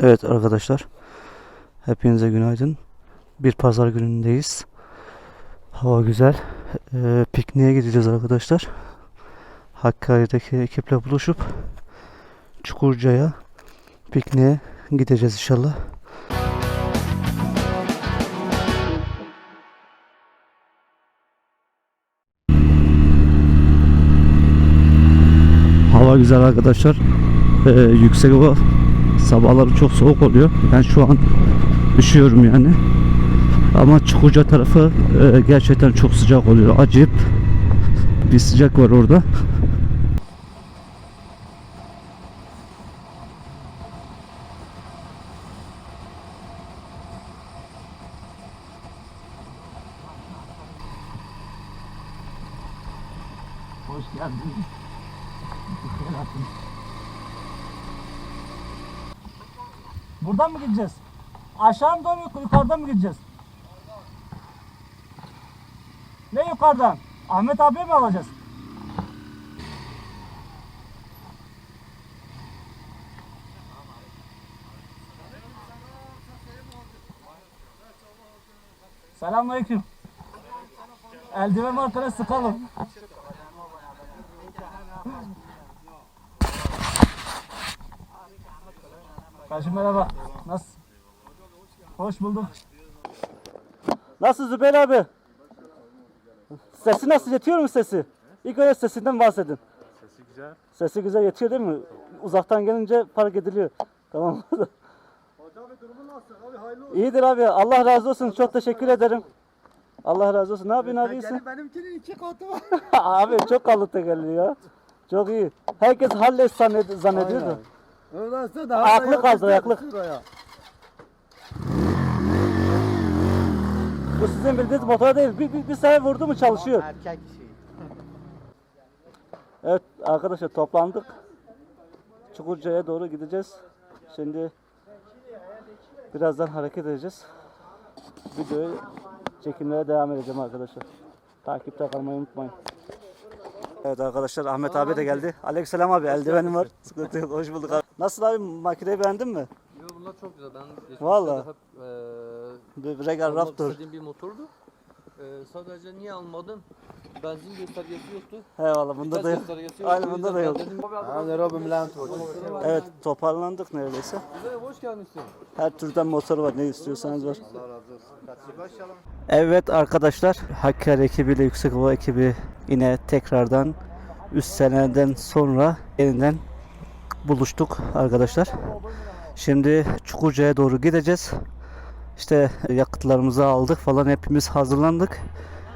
Evet arkadaşlar. Hepinize günaydın. Bir pazar günündeyiz. Hava güzel. Ee, pikniğe gideceğiz arkadaşlar. Hakkari'deki ekiple buluşup Çukurca'ya pikniğe gideceğiz inşallah. Hava güzel arkadaşlar. Ee, yüksek hava sabahları çok soğuk oluyor. Ben şu an üşüyorum yani. Ama Çukurca tarafı e, gerçekten çok sıcak oluyor. Acayip bir sıcak var orada. Aşağı mı doğru yukarıdan mı gideceğiz? Ne yukarıdan? Ahmet abiye mi alacağız? Selamünaleyküm. Eldiven arkana sıkalım. Kardeşim merhaba. Nasıl? Hoş bulduk. Nasıl Zübeyir abi? Sesi nasıl yetiyor mu sesi? İlk önce sesinden bahsedin. Sesi güzel. Sesi güzel yetiyor değil mi? Uzaktan gelince fark ediliyor. Tamam. İyidir abi. Allah razı olsun. Çok teşekkür ederim. Allah razı olsun. Ne yapıyorsun abi? iyisin? Benimkinin iki katı var. abi çok kalıpta geliyor ya. Çok iyi. Herkes hallet zanned- zannediyor da. Ondan sonra daha Ayaklı da kaldı, ayaklı. şuraya. Bu sizin bildiğiniz motor değil. Bir, bir, bir sefer vurdu mu çalışıyor. Erkek şey. Evet arkadaşlar toplandık. Çukurca'ya doğru gideceğiz. Şimdi birazdan hareket edeceğiz. Videoyu çekimlere devam edeceğim arkadaşlar. Takipte kalmayı unutmayın. Evet arkadaşlar Ahmet abi de geldi. Aleykümselam abi eldivenim var. Sıkıntı yok. Hoş bulduk abi. Nasıl abi makineyi beğendin mi? Yo bunlar çok güzel. Ben geçmişte Vallahi. de hep eee Bir Regal almak Raptor. istediğim bir motordu. Eee sadece niye almadım? Benzin göstergesi yoktu. Eyvallah bunda da yok. Aynen bunda da ben yok. Yani Robin Blunt Evet toparlandık neredeyse. Güzel, hoş gelmişsin. Her türden motor var ne istiyorsanız var. Evet arkadaşlar Hakkari ekibiyle Yüksek Hava ekibi yine tekrardan 3 seneden sonra yeniden buluştuk arkadaşlar. Şimdi Çukurca'ya doğru gideceğiz. İşte yakıtlarımızı aldık falan hepimiz hazırlandık.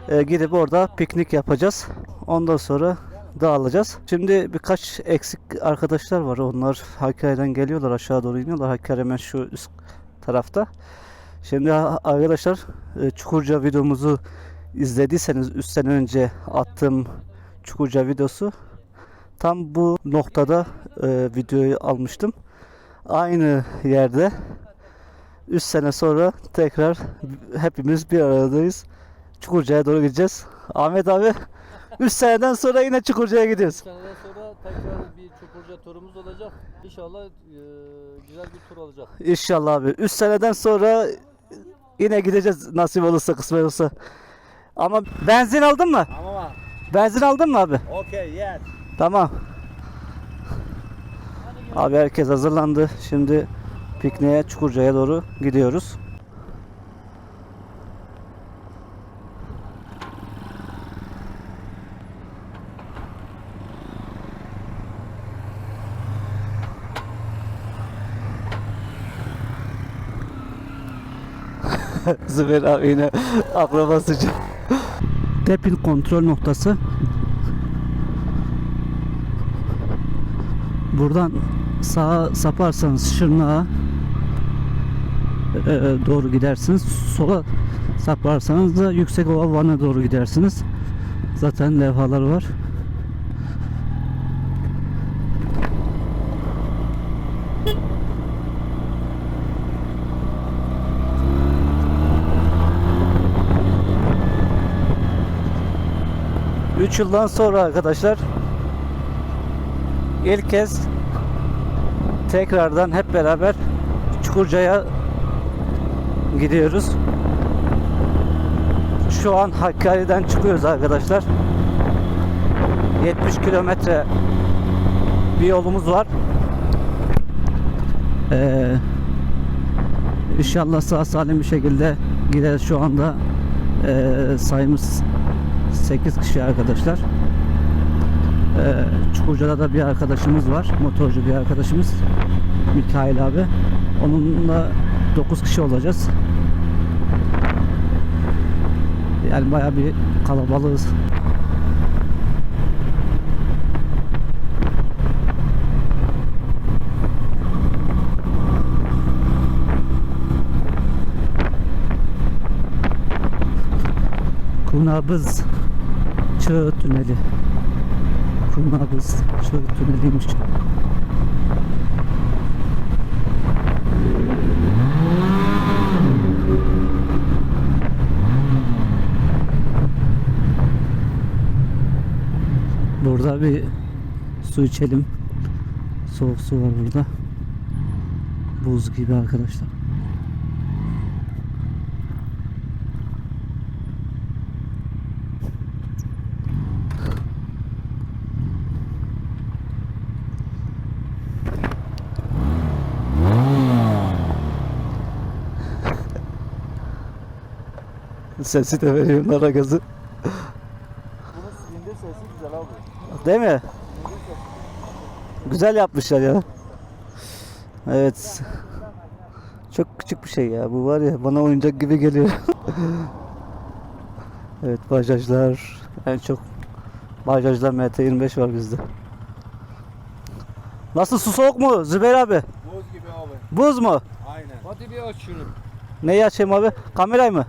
Ee, gidip orada piknik yapacağız. Ondan sonra dağılacağız. Şimdi birkaç eksik arkadaşlar var. Onlar Hakkari'den geliyorlar aşağı doğru iniyorlar. Hakkari hemen şu üst tarafta. Şimdi arkadaşlar e, Çukurca videomuzu izlediyseniz 3 sene önce attığım Çukurca videosu tam bu noktada e, videoyu almıştım. Aynı yerde 3 sene sonra tekrar hepimiz bir aradayız. Çukurca'ya doğru gideceğiz. Ahmet abi 3 seneden sonra yine Çukurca'ya gidiyoruz. Bir seneden sonra tekrar bir çukurca turumuz olacak. İnşallah eee, güzel bir tur olacak. İnşallah abi. 3 seneden sonra yine gideceğiz nasip olursa kısmet olursa. Ama benzin aldın mı? Ama Benzin aldın mı abi? okey yes. Tamam. Abi herkes hazırlandı. Şimdi pikniğe Çukurca'ya doğru gidiyoruz. Zübeyir abi yine akrabasıca. Depil kontrol noktası Buradan sağa saparsanız Şırnağa e, doğru gidersiniz. Sola saparsanız da Yüksekova Van'a doğru gidersiniz. Zaten levhalar var. Üç yıldan sonra arkadaşlar ilk kez tekrardan hep beraber Çukurca'ya gidiyoruz. Şu an Hakkari'den çıkıyoruz arkadaşlar. 70 kilometre bir yolumuz var. Ee, inşallah sağ salim bir şekilde gideriz şu anda. Ee, sayımız 8 kişi arkadaşlar. Ee, Çukurca'da da bir arkadaşımız var. Motorcu bir arkadaşımız. Mikail abi. Onunla 9 kişi olacağız. Yani bayağı bir kalabalığız. Kurnabız Çığ Tüneli. Kurnabız Çığ Tüneli'ymiş. Burada bir su içelim. Soğuk su var burada. Buz gibi arkadaşlar. Sesi de veriyorlar ara gazı. Bunun silindir sesi güzel abi. Değil mi? Güzel yapmışlar ya. Evet. Çok küçük bir şey ya. Bu var ya bana oyuncak gibi geliyor. evet bajajlar. En çok bajajlar MT25 var bizde. Nasıl su soğuk mu Zübeyir abi? Buz gibi abi. Buz mu? Aynen. Hadi bir aç şunu. Neyi açayım abi? Kamerayı mı?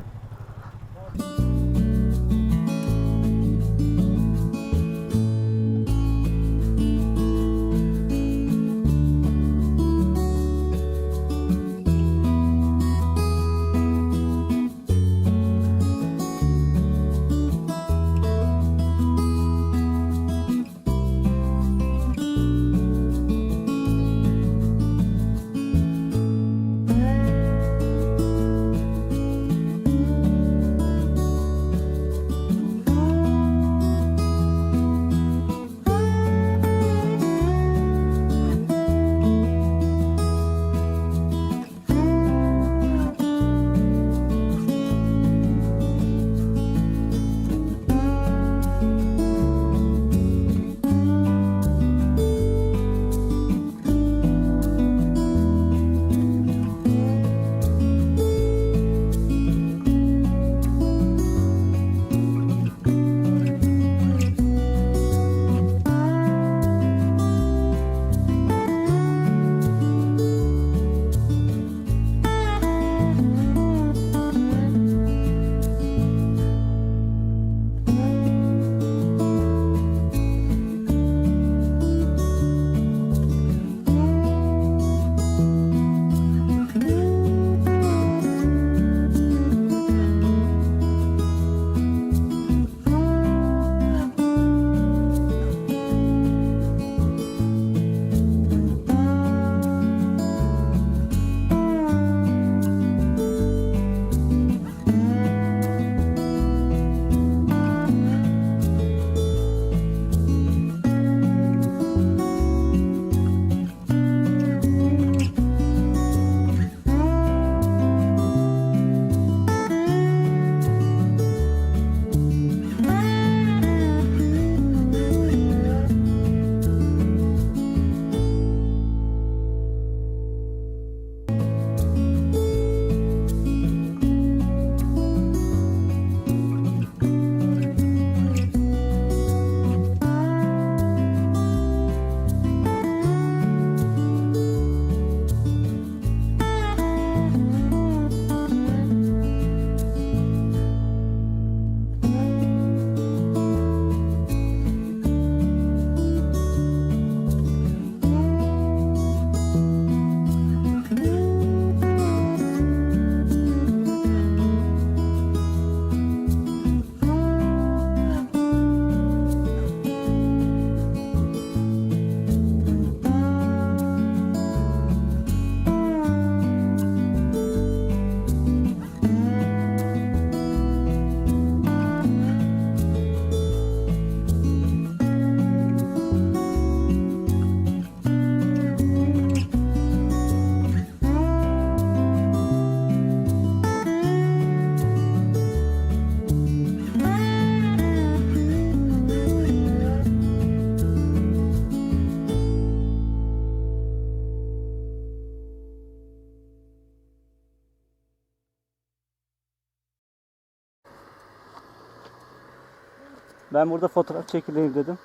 Ben burada fotoğraf çekileyim dedim.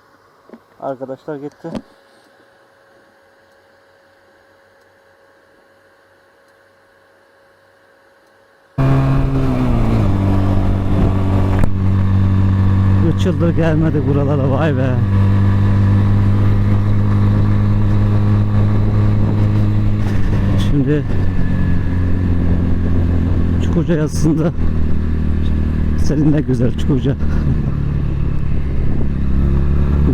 Arkadaşlar gitti. Üç yıldır gelmedi buralara vay be. Şimdi Çukurca yazısında senin ne güzel Çukurca.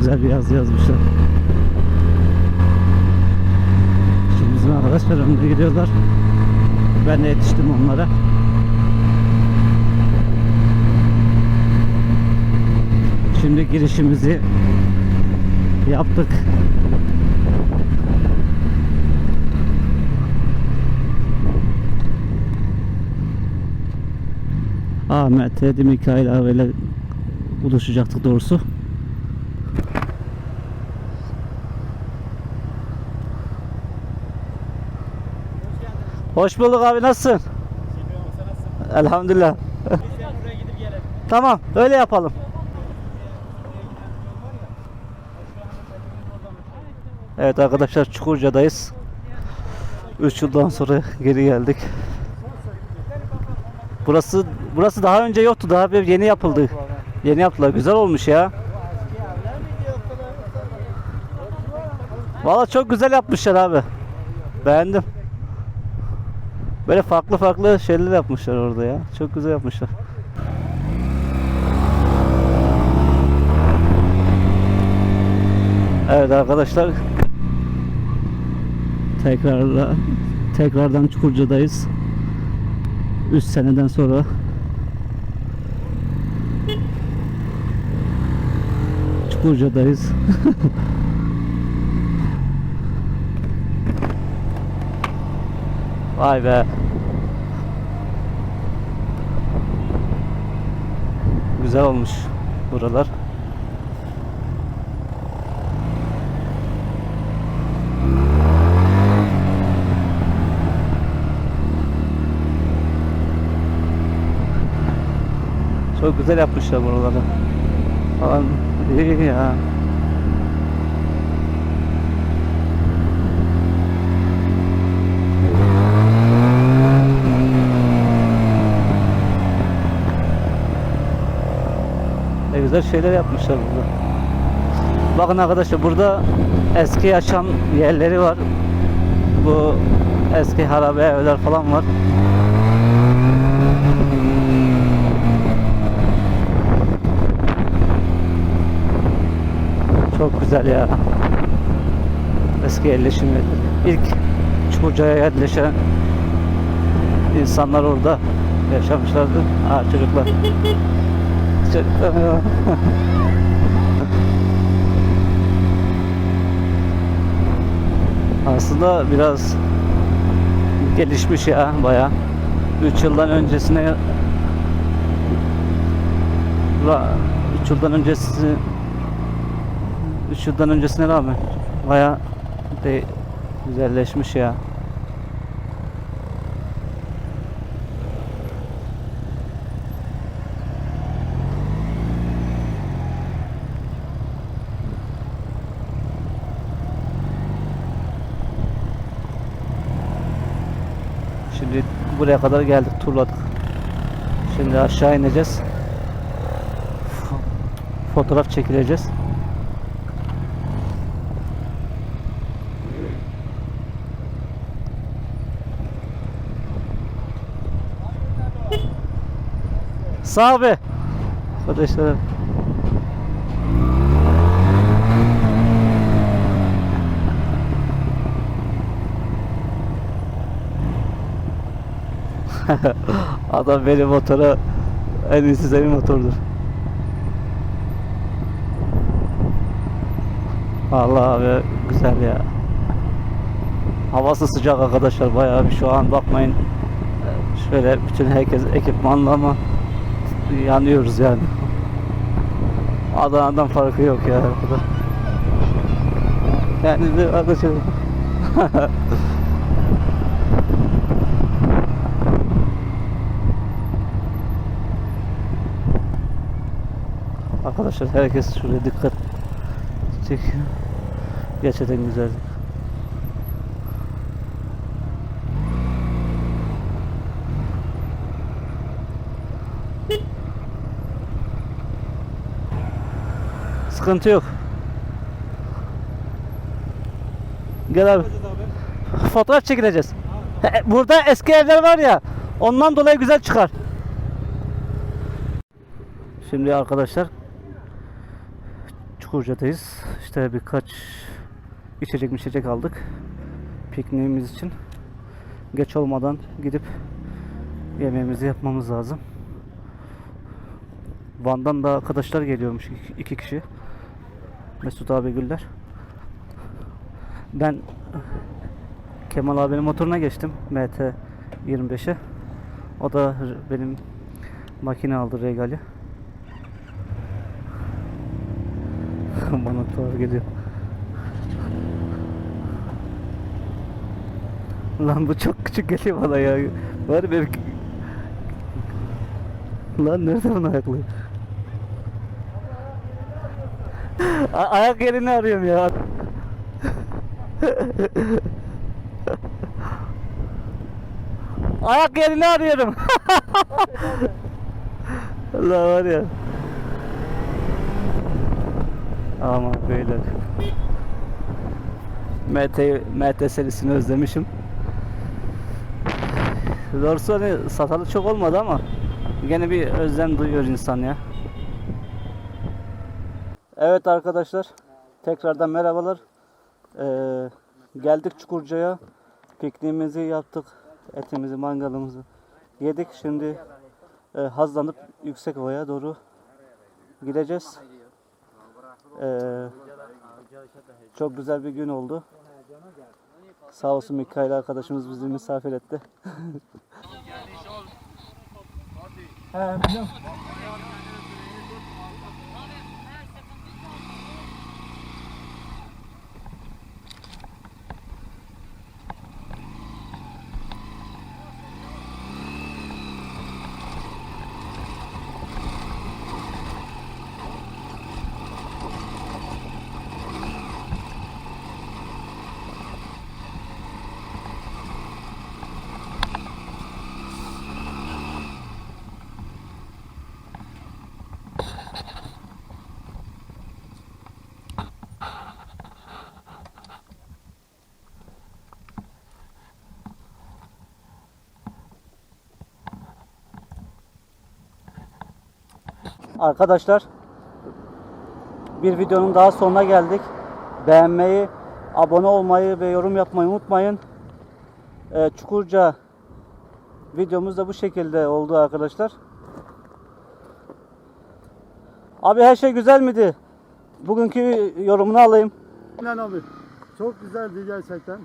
Güzel bir yazı yazmışlar. Şimdi bizim arkadaşlar önde gidiyorlar. Ben de yetiştim onlara. Şimdi girişimizi yaptık. Ahmet, Edim Mikail abiyle buluşacaktık doğrusu. Hoş bulduk abi nasılsın? Elhamdülillah. tamam öyle yapalım. Evet arkadaşlar Çukurca'dayız. 3 yıldan sonra geri geldik. Burası burası daha önce yoktu. Daha bir yeni yapıldı. Yeni yaptılar. Güzel olmuş ya. Valla çok güzel yapmışlar abi. Beğendim. Böyle farklı farklı şeyler yapmışlar orada ya. Çok güzel yapmışlar. Evet arkadaşlar. Tekrarla tekrardan Çukurca'dayız. 3 seneden sonra Çukurca'dayız. Vay be. Güzel olmuş buralar. Çok güzel yapmışlar buraları. Falan iyi ya. Ne güzel şeyler yapmışlar burada. Bakın arkadaşlar burada eski yaşam yerleri var. Bu eski harabe evler falan var. Çok güzel ya. Eski yerleşim yerleri. İlk Çukurca'ya yerleşen insanlar orada yaşamışlardı. Ha çocuklar. Çocuklar. Aslında biraz gelişmiş ya baya. 3 yıldan öncesine 3 yıldan öncesi 3 yıldan öncesine rağmen baya de güzelleşmiş ya. Şimdi buraya kadar geldik turladık. Şimdi aşağı ineceğiz. Fotoğraf çekileceğiz. Sağ abi. Arkadaşlar. Adam benim motora en iyisi senin motordur. Allah abi güzel ya. Havası sıcak arkadaşlar bayağı bir şu an bakmayın. Şöyle bütün herkes ekipmanla ama yanıyoruz yani. Adana'dan farkı yok ya. Yani arkadaşlar. Arkadaşlar herkes şuraya dikkat çekiyor. Gerçekten güzel. Sıkıntı yok. Gel abi. Fotoğraf çekileceğiz. Burada eski evler var ya. Ondan dolayı güzel çıkar. Şimdi arkadaşlar Çukurca'dayız. İşte birkaç içecek içecek aldık. Pikniğimiz için. Geç olmadan gidip yemeğimizi yapmamız lazım. Van'dan da arkadaşlar geliyormuş iki- kişi. Mesut abi Güller. Ben Kemal abinin motoruna geçtim. MT 25'e. O da benim makine aldı regali. Bana tuhaf geliyor. Lan bu çok küçük geliyor bana ya. Var benim... Lan nerede bunun ayakları? A- ayak yerini arıyorum ya. Ayak yerini arıyorum. Allah var ya. Aman beyler. MT, MT serisini özlemişim. Doğrusu hani satalı çok olmadı ama gene bir özlem duyuyor insan ya. Evet arkadaşlar. Tekrardan merhabalar. Ee, geldik Çukurca'ya. Pikniğimizi yaptık. Etimizi, mangalımızı yedik. Şimdi e, hazlanıp yüksek ovaya doğru gideceğiz. Ee, çok güzel bir gün oldu. Sağ olsun Mikail arkadaşımız bizi misafir etti. He biliyorum. Arkadaşlar bir videonun daha sonuna geldik. Beğenmeyi, abone olmayı ve yorum yapmayı unutmayın. Ee, Çukurca videomuz da bu şekilde oldu arkadaşlar. Abi her şey güzel miydi? Bugünkü yorumunu alayım. Lan abi çok güzeldi gerçekten.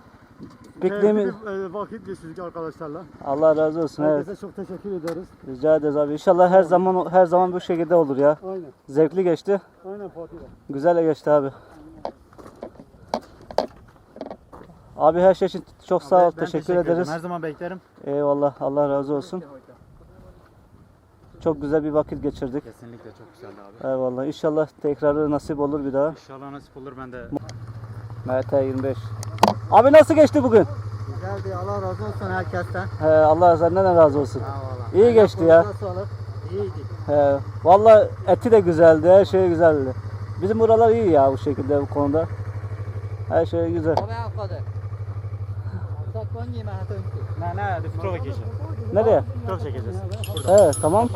Keyifli bir, e, vakit geçirdik arkadaşlarla. Allah razı olsun. Evet. Herkese çok teşekkür ederiz. Rica ederiz abi. İnşallah her zaman her zaman bu şekilde olur ya. Aynen. Zevkli geçti. Aynen Fatih. Güzel geçti abi. Abi her şey için çok sağ ol. Teşekkür, ederiz. Her zaman beklerim. Eyvallah. Allah razı olsun. Çok güzel bir vakit geçirdik. Kesinlikle çok güzeldi abi. Eyvallah. İnşallah tekrarı nasip olur bir daha. İnşallah nasip olur ben de. MT 25. Abi nasıl geçti bugün? Güzeldi. Allah razı olsun herkesten. He, Allah senden de razı olsun. Eyvallah. İyi geçti ya. Sağlık. İyiydi. He, vallahi eti de güzeldi. Her şey güzeldi. Bizim buralar iyi ya bu şekilde bu konuda. Her şey güzel. Ne ne fotoğraf çekeceğiz. Nereye? Fotoğraf çekeceğiz. Evet tamam.